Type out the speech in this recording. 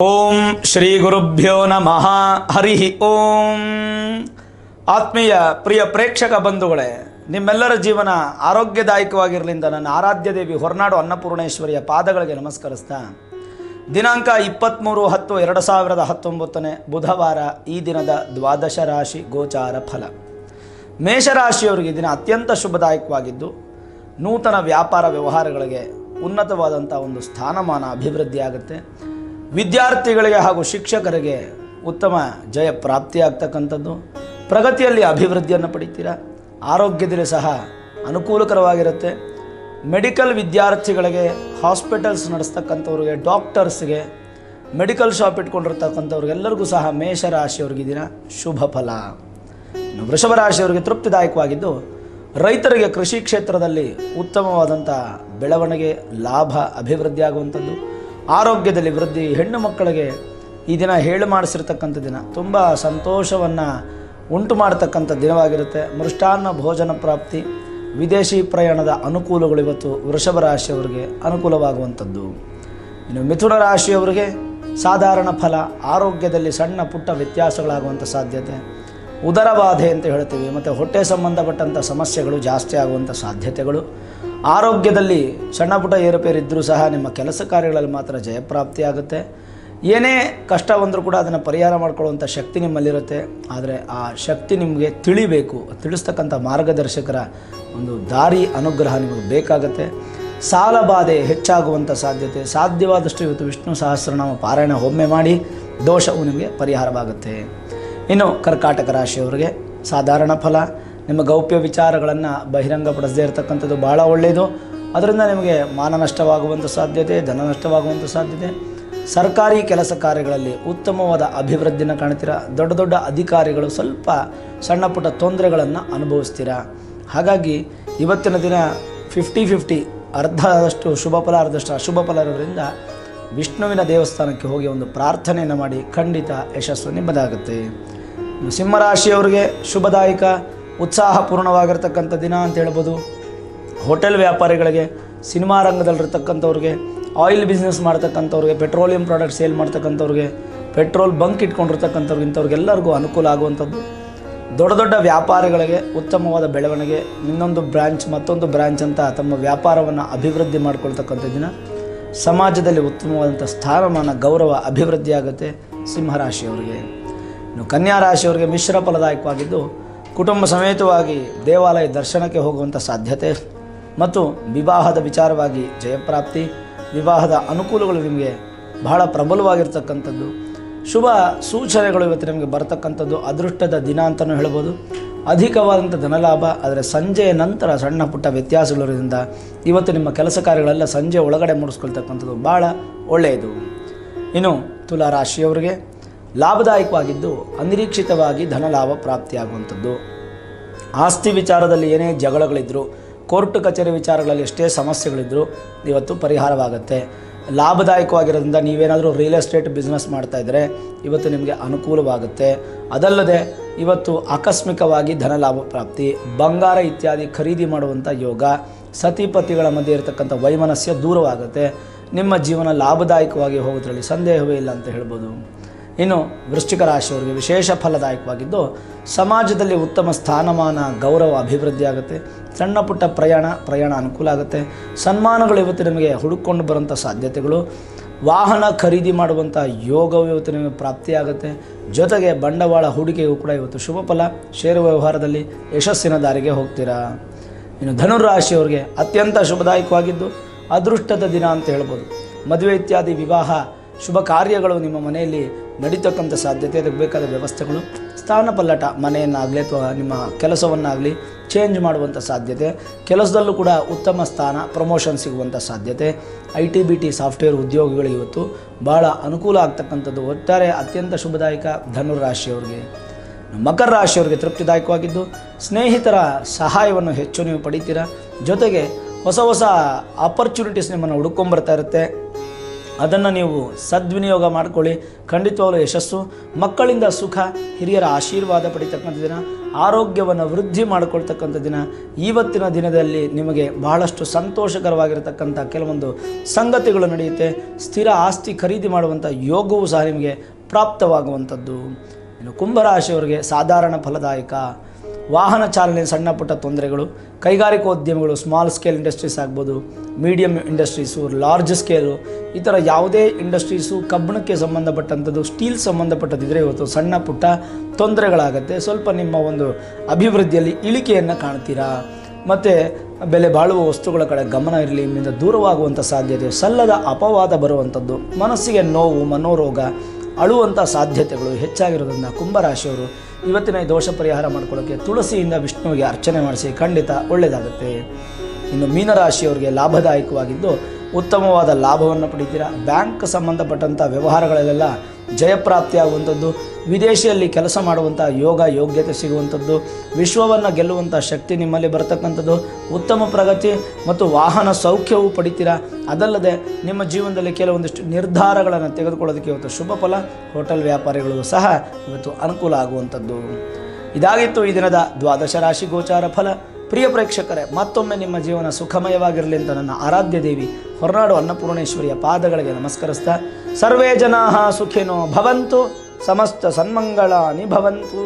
ಓಂ ಶ್ರೀ ಗುರುಭ್ಯೋ ನಮಃ ಹರಿ ಓಂ ಆತ್ಮೀಯ ಪ್ರಿಯ ಪ್ರೇಕ್ಷಕ ಬಂಧುಗಳೇ, ನಿಮ್ಮೆಲ್ಲರ ಜೀವನ ಆರೋಗ್ಯದಾಯಕವಾಗಿರಲಿಂದ ನನ್ನ ಆರಾಧ್ಯ ದೇವಿ ಹೊರನಾಡು ಅನ್ನಪೂರ್ಣೇಶ್ವರಿಯ ಪಾದಗಳಿಗೆ ನಮಸ್ಕರಿಸ್ತಾ, ದಿನಾಂಕ ಇಪ್ಪತ್ತ್ಮೂರು ಹತ್ತು ಎರಡು ಸಾವಿರದ ಹತ್ತೊಂಬತ್ತನೇ ಬುಧವಾರ ಈ ದಿನದ ದ್ವಾದಶ ರಾಶಿ ಗೋಚಾರ ಫಲ. ಮೇಷರಾಶಿಯವರಿಗೆ ದಿನ ಅತ್ಯಂತ ಶುಭದಾಯಕವಾಗಿದ್ದು, ನೂತನ ವ್ಯಾಪಾರ ವ್ಯವಹಾರಗಳಿಗೆ ಉನ್ನತವಾದಂಥ ಒಂದು ಸ್ಥಾನಮಾನ ಅಭಿವೃದ್ಧಿ ಆಗುತ್ತೆ ವಿದ್ಯಾರ್ಥಿಗಳಿಗೆ ಹಾಗೂ ಶಿಕ್ಷಕರಿಗೆ ಉತ್ತಮ ಜಯ ಪ್ರಾಪ್ತಿಯಾಗ್ತಕ್ಕಂಥದ್ದು. ಪ್ರಗತಿಯಲ್ಲಿ ಅಭಿವೃದ್ಧಿಯನ್ನು ಪಡಿತೀರಾ? ಆರೋಗ್ಯದಲ್ಲಿ ಸಹ ಅನುಕೂಲಕರವಾಗಿರುತ್ತೆ. ಮೆಡಿಕಲ್ ವಿದ್ಯಾರ್ಥಿಗಳಿಗೆ ಹಾಸ್ಪಿಟಲ್ಸ್ ನಡೆಸ್ತಕ್ಕಂಥವ್ರಿಗೆ, ಡಾಕ್ಟರ್ಸ್ಗೆ, ಮೆಡಿಕಲ್ ಶಾಪ್ ಇಟ್ಕೊಂಡಿರ್ತಕ್ಕಂಥವ್ರಿಗೆಲ್ಲರಿಗೂ ಸಹ ಮೇಷರಾಶಿಯವ್ರಿಗೆ ಶುಭ ಫಲ. ಇನ್ನು ವೃಷಭ ರಾಶಿಯವರಿಗೆ ತೃಪ್ತಿದಾಯಕವಾಗಿದ್ದು, ರೈತರಿಗೆ ಕೃಷಿ ಕ್ಷೇತ್ರದಲ್ಲಿ ಉತ್ತಮವಾದಂಥ ಬೆಳವಣಿಗೆ, ಲಾಭ ಅಭಿವೃದ್ಧಿ ಆಗುವಂಥದ್ದು ಆರೋಗ್ಯದಲ್ಲಿ ವೃದ್ಧಿ, ಹೆಣ್ಣು ಮಕ್ಕಳಿಗೆ ಈ ದಿನ ಹೇಳು ಮಾಡಿಸಿರ್ತಕ್ಕಂಥ ದಿನ. ತುಂಬ ಸಂತೋಷವನ್ನು ಉಂಟು ಮಾಡತಕ್ಕಂಥ ದಿನವಾಗಿರುತ್ತೆ. ಮೃಷ್ಟಾನ್ನ ಭೋಜನ ಪ್ರಾಪ್ತಿ, ವಿದೇಶಿ ಪ್ರಯಾಣದ ಅನುಕೂಲಗಳು ಇವತ್ತು ವೃಷಭ ರಾಶಿಯವರಿಗೆ ಅನುಕೂಲವಾಗುವಂಥದ್ದು. ಇನ್ನು ಮಿಥುನ ರಾಶಿಯವರಿಗೆ ಸಾಧಾರಣ ಫಲ, ಆರೋಗ್ಯದಲ್ಲಿ ಸಣ್ಣ ಪುಟ್ಟ ವ್ಯತ್ಯಾಸಗಳಾಗುವಂಥ ಸಾಧ್ಯತೆ. ಉದರ ಬಾಧೆ ಅಂತ ಹೇಳ್ತೀವಿ, ಮತ್ತು ಹೊಟ್ಟೆ ಸಂಬಂಧಪಟ್ಟಂಥ ಸಮಸ್ಯೆಗಳು ಜಾಸ್ತಿ ಆಗುವಂಥ ಸಾಧ್ಯತೆಗಳು. ಆರೋಗ್ಯದಲ್ಲಿ ಸಣ್ಣ ಪುಟ್ಟ ಏರುಪೇರಿದ್ದರೂ ಸಹ ನಿಮ್ಮ ಕೆಲಸ ಕಾರ್ಯಗಳಲ್ಲಿ ಮಾತ್ರ ಜಯಪ್ರಾಪ್ತಿ ಆಗುತ್ತೆ ಏನೇ ಕಷ್ಟ ಬಂದರೂ ಕೂಡ ಅದನ್ನು ಪರಿಹಾರ ಮಾಡ್ಕೊಳ್ಳುವಂಥ ಶಕ್ತಿ ನಿಮ್ಮಲ್ಲಿರುತ್ತೆ. ಆದರೆ ಆ ಶಕ್ತಿ ನಿಮಗೆ ತಿಳಿಬೇಕು, ತಿಳಿಸ್ತಕ್ಕಂಥ ಮಾರ್ಗದರ್ಶಕರ ಒಂದು ದಾರಿ, ಅನುಗ್ರಹ ನಿಮಗೆ ಬೇಕಾಗುತ್ತೆ. ಸಾಲ ಬಾಧೆ ಹೆಚ್ಚಾಗುವಂಥ ಸಾಧ್ಯತೆ, ಸಾಧ್ಯವಾದಷ್ಟು ಇವತ್ತು ವಿಷ್ಣು ಸಹಸ್ರನಾಮ ಪಾರಾಯಣ ಒಮ್ಮೆ ಮಾಡಿ ದೋಷವು ನಿಮಗೆ ಪರಿಹಾರವಾಗುತ್ತೆ. ಇನ್ನು ಕರ್ಕಾಟಕ ರಾಶಿಯವರಿಗೆ ಸಾಧಾರಣ ಫಲ. ನಿಮ್ಮ ಗೌಪ್ಯ ವಿಚಾರಗಳನ್ನು ಬಹಿರಂಗಪಡಿಸದೇ ಇರತಕ್ಕಂಥದ್ದು ಭಾಳ ಒಳ್ಳೆಯದು ಅದರಿಂದ ನಿಮಗೆ ಮಾನ ನಷ್ಟವಾಗುವಂಥ ಸಾಧ್ಯತೆ, ಧನ ನಷ್ಟವಾಗುವಂಥ ಸಾಧ್ಯತೆ. ಸರ್ಕಾರಿ ಕೆಲಸ ಕಾರ್ಯಗಳಲ್ಲಿ ಉತ್ತಮವಾದ ಅಭಿವೃದ್ಧಿನ ಕಾಣ್ತೀರ? ದೊಡ್ಡ ದೊಡ್ಡ ಅಧಿಕಾರಿಗಳು ಸ್ವಲ್ಪ ಸಣ್ಣ ಪುಟ್ಟ ತೊಂದರೆಗಳನ್ನು ಅನುಭವಿಸ್ತೀರಾ? ಹಾಗಾಗಿ ಇವತ್ತಿನ ದಿನ ಫಿಫ್ಟಿ ಫಿಫ್ಟಿ ಅರ್ಧದಷ್ಟು ಶುಭ ಫಲ ಅರ್ಧಷ್ಟು ಅಶುಭ ಫಲ ಇರೋದ್ರಿಂದ ವಿಷ್ಣುವಿನ ದೇವಸ್ಥಾನಕ್ಕೆ ಹೋಗಿ ಒಂದು ಪ್ರಾರ್ಥನೆಯನ್ನು ಮಾಡಿ ಖಂಡಿತ ಯಶಸ್ಸು ನಿಮ್ಮದಾಗುತ್ತೆ. ಸಿಂಹರಾಶಿಯವರಿಗೆ ಶುಭದಾಯಕ. ಉತ್ಸಾಹಪೂರ್ಣವಾಗಿರ್ತಕ್ಕಂಥ ದಿನ ಅಂತ ಹೇಳ್ಬೋದು. ಹೋಟೆಲ್ ವ್ಯಾಪಾರಿಗಳಿಗೆ, ಸಿನಿಮಾ ರಂಗದಲ್ಲಿರ್ತಕ್ಕಂಥವ್ರಿಗೆ, ಆಯಿಲ್ ಬಿಸ್ನೆಸ್ ಮಾಡ್ತಕ್ಕಂಥವ್ರಿಗೆ, ಪೆಟ್ರೋಲಿಯಂ ಪ್ರಾಡಕ್ಟ್ ಸೇಲ್ ಮಾಡ್ತಕ್ಕಂಥವ್ರಿಗೆ, ಪೆಟ್ರೋಲ್ ಬಂಕ್ ಇಟ್ಕೊಂಡಿರ್ತಕ್ಕಂಥವ್ರಿಗೆ, ಇಂಥವ್ರಿಗೆಲ್ಲರಿಗೂ ಅನುಕೂಲ ಆಗುವಂಥದ್ದು. ದೊಡ್ಡ ದೊಡ್ಡ ವ್ಯಾಪಾರಿಗಳಿಗೆ ಉತ್ತಮವಾದ ಬೆಳವಣಿಗೆ, ಇನ್ನೊಂದು ಬ್ರ್ಯಾಂಚ್ ಮತ್ತೊಂದು ಬ್ರ್ಯಾಂಚ್ ಅಂತ ತಮ್ಮ ವ್ಯಾಪಾರವನ್ನು ಅಭಿವೃದ್ಧಿ ಮಾಡಿಕೊಳ್ತಕ್ಕಂಥ ದಿನ. ಸಮಾಜದಲ್ಲಿ ಉತ್ತಮವಾದಂಥ ಸ್ಥಾನಮಾನ, ಗೌರವ ಅಭಿವೃದ್ಧಿಯಾಗುತ್ತೆ ಸಿಂಹರಾಶಿಯವರಿಗೆ ಇನ್ನು ಕನ್ಯಾ ರಾಶಿಯವರಿಗೆ ಮಿಶ್ರ ಫಲದಾಯಕವಾಗಿದ್ದು ಕುಟುಂಬ ಸಮೇತವಾಗಿ ದೇವಾಲಯ ದರ್ಶನಕ್ಕೆ ಹೋಗುವಂಥ ಸಾಧ್ಯತೆ ಮತ್ತು ವಿವಾಹದ ವಿಚಾರವಾಗಿ ಜಯಪ್ರಾಪ್ತಿ, ವಿವಾಹದ ಅನುಕೂಲಗಳು ನಿಮಗೆ ಬಹಳ ಪ್ರಬಲವಾಗಿರ್ತಕ್ಕಂಥದ್ದು. ಶುಭ ಸೂಚನೆಗಳು ಇವತ್ತು ನಿಮಗೆ ಬರತಕ್ಕಂಥದ್ದು ಅದೃಷ್ಟದ ದಿನ ಅಂತಲೂ ಹೇಳ್ಬೋದು. ಅಧಿಕವಾದಂಥ ಧನಲಾಭ, ಆದರೆ ಸಂಜೆಯ ನಂತರ ಸಣ್ಣ ಪುಟ್ಟ ವ್ಯತ್ಯಾಸಗಳಿರೋದ್ರಿಂದ ಇವತ್ತು ನಿಮ್ಮ ಕೆಲಸ ಕಾರ್ಯಗಳೆಲ್ಲ ಸಂಜೆ ಒಳಗಡೆ ಮುಡಿಸ್ಕೊಳ್ತಕ್ಕಂಥದ್ದು ಭಾಳ ಒಳ್ಳೆಯದು. ಇನ್ನು ತುಲಾ ರಾಶಿಯವರಿಗೆ ಲಾಭದಾಯಕವಾಗಿದ್ದು ಅನಿರೀಕ್ಷಿತವಾಗಿ ಧನಲಾಭ ಪ್ರಾಪ್ತಿಯಾಗುವಂಥದ್ದು. ಆಸ್ತಿ ವಿಚಾರದಲ್ಲಿ ಏನೇ ಜಗಳಗಳಿದ್ದರೂ ಕೋರ್ಟ್ ಕಚೇರಿ ವಿಚಾರಗಳಲ್ಲಿ ಎಷ್ಟೇ ಸಮಸ್ಯೆಗಳಿದ್ದರೂ ಇವತ್ತು ಪರಿಹಾರವಾಗುತ್ತೆ. ಲಾಭದಾಯಕವಾಗಿರೋದ್ರಿಂದ ನೀವೇನಾದರೂ ರಿಯಲ್ ಎಸ್ಟೇಟ್ ಬಿಸ್ನೆಸ್ ಮಾಡ್ತಾ ಇದ್ದರೆ ಇವತ್ತು ನಿಮಗೆ ಅನುಕೂಲವಾಗುತ್ತೆ. ಅದಲ್ಲದೆ ಇವತ್ತು ಆಕಸ್ಮಿಕವಾಗಿ ಧನಲಾಭ ಪ್ರಾಪ್ತಿ, ಬಂಗಾರ ಇತ್ಯಾದಿ ಖರೀದಿ ಮಾಡುವಂಥ ಯೋಗ, ಸತಿಪತಿಗಳ ಮಧ್ಯೆ ಇರತಕ್ಕಂಥ ವೈಮನಸ್ಯ ದೂರವಾಗುತ್ತೆ. ನಿಮ್ಮ ಜೀವನ ಲಾಭದಾಯಕವಾಗಿ ಹೋಗೋದ್ರಲ್ಲಿ ಸಂದೇಹವೇ ಇಲ್ಲ ಅಂತ ಹೇಳ್ಬೋದು. ಇನ್ನು ವೃಶ್ಚಿಕ ರಾಶಿಯವರಿಗೆ ವಿಶೇಷ ಫಲದಾಯಕವಾಗಿದ್ದು, ಸಮಾಜದಲ್ಲಿ ಉತ್ತಮ ಸ್ಥಾನಮಾನ, ಗೌರವ, ಅಭಿವೃದ್ಧಿ ಆಗುತ್ತೆ. ಸಣ್ಣ ಪುಟ್ಟ ಪ್ರಯಾಣ ಪ್ರಯಾಣ ಅನುಕೂಲ ಆಗುತ್ತೆ. ಸನ್ಮಾನಗಳು ಇವತ್ತು ನಿಮಗೆ ಹುಡುಕೊಂಡು ಬರುವಂಥ ಸಾಧ್ಯತೆಗಳು. ವಾಹನ ಖರೀದಿ ಮಾಡುವಂಥ ಯೋಗವು ಇವತ್ತು ನಿಮಗೆ ಪ್ರಾಪ್ತಿಯಾಗುತ್ತೆ ಜೊತೆಗೆ ಬಂಡವಾಳ ಹೂಡಿಕೆಗೂ ಕೂಡ ಇವತ್ತು ಶುಭ ಫಲ. ಷೇರು ವ್ಯವಹಾರದಲ್ಲಿ ಯಶಸ್ಸಿನ ದಾರಿಗೆ ಹೋಗ್ತೀರಾ? ಇನ್ನು ಧನುರಾಶಿಯವರಿಗೆ ಅತ್ಯಂತ ಶುಭದಾಯಕವಾಗಿದ್ದು, ಅದೃಷ್ಟದ ದಿನ ಅಂತ ಹೇಳ್ಬೋದು. ಮದುವೆ ಇತ್ಯಾದಿ ವಿವಾಹ ಶುಭ ಕಾರ್ಯಗಳು ನಿಮ್ಮ ಮನೆಯಲ್ಲಿ ನಡೀತಕ್ಕಂಥ ಸಾಧ್ಯತೆ, ಅದಕ್ಕೆ ಬೇಕಾದ ವ್ಯವಸ್ಥೆಗಳು, ಸ್ಥಾನ ಪಲ್ಲಟ ಮನೆಯನ್ನಾಗಲಿ ಅಥವಾ ನಿಮ್ಮ ಕೆಲಸವನ್ನಾಗಲಿ ಚೇಂಜ್ ಮಾಡುವಂಥ ಸಾಧ್ಯತೆ, ಕೆಲಸದಲ್ಲೂ ಕೂಡ ಉತ್ತಮ ಸ್ಥಾನ ಪ್ರಮೋಷನ್ ಸಿಗುವಂಥ ಸಾಧ್ಯತೆ. I T B T software ಉದ್ಯೋಗಿಗಳು ಇವತ್ತು ಭಾಳ ಅನುಕೂಲ ಆಗ್ತಕ್ಕಂಥದ್ದು. ಒಟ್ಟಾರೆ ಅತ್ಯಂತ ಶುಭದಾಯಕ ಧನುರಾಶಿಯವರಿಗೆ. ಮಕರ ರಾಶಿಯವರಿಗೆ ತೃಪ್ತಿದಾಯಕವಾಗಿದ್ದು, ಸ್ನೇಹಿತರ ಸಹಾಯವನ್ನು ಹೆಚ್ಚು ನೀವು ಪಡಿತೀರಾ. ಜೊತೆಗೆ ಹೊಸ ಹೊಸ ಆಪರ್ಚುನಿಟೀಸ್ ನಿಮ್ಮನ್ನು ಹುಡ್ಕೊಂಬರ್ತಾ ಇರುತ್ತೆ. ಅದನ್ನು ನೀವು ಸದ್ವಿನಿಯೋಗ ಮಾಡಿಕೊಳ್ಳಿ. ಖಂಡಿತವಾಗಲೂ ಯಶಸ್ಸು. ಮಕ್ಕಳಿಂದ ಸುಖ, ಹಿರಿಯರ ಆಶೀರ್ವಾದ ಪಡಿತಕ್ಕಂಥ ದಿನ, ಆರೋಗ್ಯವನ್ನು ವೃದ್ಧಿ ಮಾಡಿಕೊಳ್ತಕ್ಕಂಥ ದಿನ. ಇವತ್ತಿನ ದಿನದಲ್ಲಿ ನಿಮಗೆ ಬಹಳಷ್ಟು ಸಂತೋಷಕರವಾಗಿರತಕ್ಕಂಥ ಕೆಲವೊಂದು ಸಂಗತಿಗಳು ನಡೆಯುತ್ತೆ. ಸ್ಥಿರ ಆಸ್ತಿ ಖರೀದಿ ಮಾಡುವಂಥ ಯೋಗವೂ ಸಹ ನಿಮಗೆ ಪ್ರಾಪ್ತವಾಗುವಂಥದ್ದು. ಇನ್ನು ಕುಂಭರಾಶಿಯವರಿಗೆ ಸಾಧಾರಣ ಫಲದಾಯಕ. ವಾಹನ ಚಾಲನೆ ಸಣ್ಣ ಪುಟ್ಟ ತೊಂದರೆಗಳು ಕೈಗಾರಿಕೋದ್ಯಮಿಗಳು ಸ್ಮಾಲ್ ಸ್ಕೇಲ್ ಇಂಡಸ್ಟ್ರೀಸ್ ಆಗ್ಬೋದು ಮೀಡಿಯಂ ಇಂಡಸ್ಟ್ರೀಸು ಲಾರ್ಜ್ ಸ್ಕೇಲು ಈ ಥರ ಯಾವುದೇ ಇಂಡಸ್ಟ್ರೀಸು ಕಬ್ಬಣಕ್ಕೆ ಸಂಬಂಧಪಟ್ಟಂಥದ್ದು ಸ್ಟೀಲ್ ಸಂಬಂಧಪಟ್ಟದಿದ್ದರೆ ಇವತ್ತು ಸಣ್ಣ ಪುಟ್ಟ ತೊಂದರೆಗಳಾಗತ್ತೆ. ಸ್ವಲ್ಪ ನಿಮ್ಮ ಒಂದು ಅಭಿವೃದ್ಧಿಯಲ್ಲಿ ಇಳಿಕೆಯನ್ನು ಕಾಣ್ತೀರಾ? ಮತ್ತು ಬೆಲೆ ಬಾಳುವ ವಸ್ತುಗಳ ಕಡೆ ಗಮನ ಇರಲಿ, ನಿಮ್ಮಿಂದ ದೂರವಾಗುವಂಥ ಸಾಧ್ಯತೆ ಸಲ್ಲದ ಅಪವಾದ ಬರುವಂಥದ್ದು, ಮನಸ್ಸಿಗೆ ನೋವು, ಮನೋರೋಗ ಅಳುವಂಥ ಸಾಧ್ಯತೆಗಳು ಹೆಚ್ಚಾಗಿರೋದ್ರಿಂದ ಕುಂಭರಾಶಿಯವರು ಇವತ್ತಿನ ಈ ದೋಷ ಪರಿಹಾರ ಮಾಡ್ಕೊಳ್ಳೋಕ್ಕೆ ತುಳಸಿಯಿಂದ ವಿಷ್ಣುವಿಗೆ ಅರ್ಚನೆ ಮಾಡಿಸಿ ಖಂಡಿತ ಒಳ್ಳೆಯದಾಗುತ್ತೆ. ಇನ್ನು ಮೀನರಾಶಿಯವರಿಗೆ ಲಾಭದಾಯಕವಾಗಿದ್ದು ಉತ್ತಮವಾದ ಲಾಭವನ್ನು ಪಡಿತೀರಾ? ಬ್ಯಾಂಕ್ ಸಂಬಂಧಪಟ್ಟಂಥ ವ್ಯವಹಾರಗಳಲ್ಲೆಲ್ಲ ಜಯಪ್ರಾಪ್ತಿಯಾಗುವಂಥದ್ದು, ವಿದೇಶಿಯಲ್ಲಿ ಕೆಲಸ ಮಾಡುವಂಥ ಯೋಗ ಯೋಗ್ಯತೆ ಸಿಗುವಂಥದ್ದು, ವಿಶ್ವವನ್ನು ಗೆಲ್ಲುವಂಥ ಶಕ್ತಿ ನಿಮ್ಮಲ್ಲಿ ಬರತಕ್ಕಂಥದ್ದು, ಉತ್ತಮ ಪ್ರಗತಿ ಮತ್ತು ವಾಹನ ಸೌಖ್ಯವೂ ಪಡಿತೀರಾ? ಅದಲ್ಲದೆ ನಿಮ್ಮ ಜೀವನದಲ್ಲಿ ಕೆಲವೊಂದಿಷ್ಟು ನಿರ್ಧಾರಗಳನ್ನು ತೆಗೆದುಕೊಳ್ಳೋದಕ್ಕೆ ಇವತ್ತು ಶುಭ ಫಲ, ಹೋಟೆಲ್ ವ್ಯಾಪಾರಿಗಳು ಸಹ ಇವತ್ತು ಅನುಕೂಲ ಆಗುವಂಥದ್ದು. ಇದಾಗಿತ್ತು ಈ ದಿನದ ದ್ವಾದಶ ರಾಶಿ ಗೋಚಾರ ಫಲ. ಪ್ರಿಯ ಪ್ರೇಕ್ಷಕರೇ, ಮತ್ತೊಮ್ಮೆ ನಿಮ್ಮ ಜೀವನ ಸುಖಮಯವಾಗಿರಲಿ ಅಂತ ನನ್ನ ಆರಾಧ್ಯ ದೇವಿ ಹೊರನಾಡು ಅನ್ನಪೂರ್ಣೇಶ್ವರಿಯ ಪಾದಗಳಿಗೆ ನಮಸ್ಕರಿಸ್ತಾ, ಸರ್ವೇ ಜನಾ ಸುಖಿನೋ ಭವಂತು, ಸಮಸ್ತ ಸನ್ಮಂಗಳಾನಿ ಭವಂತು.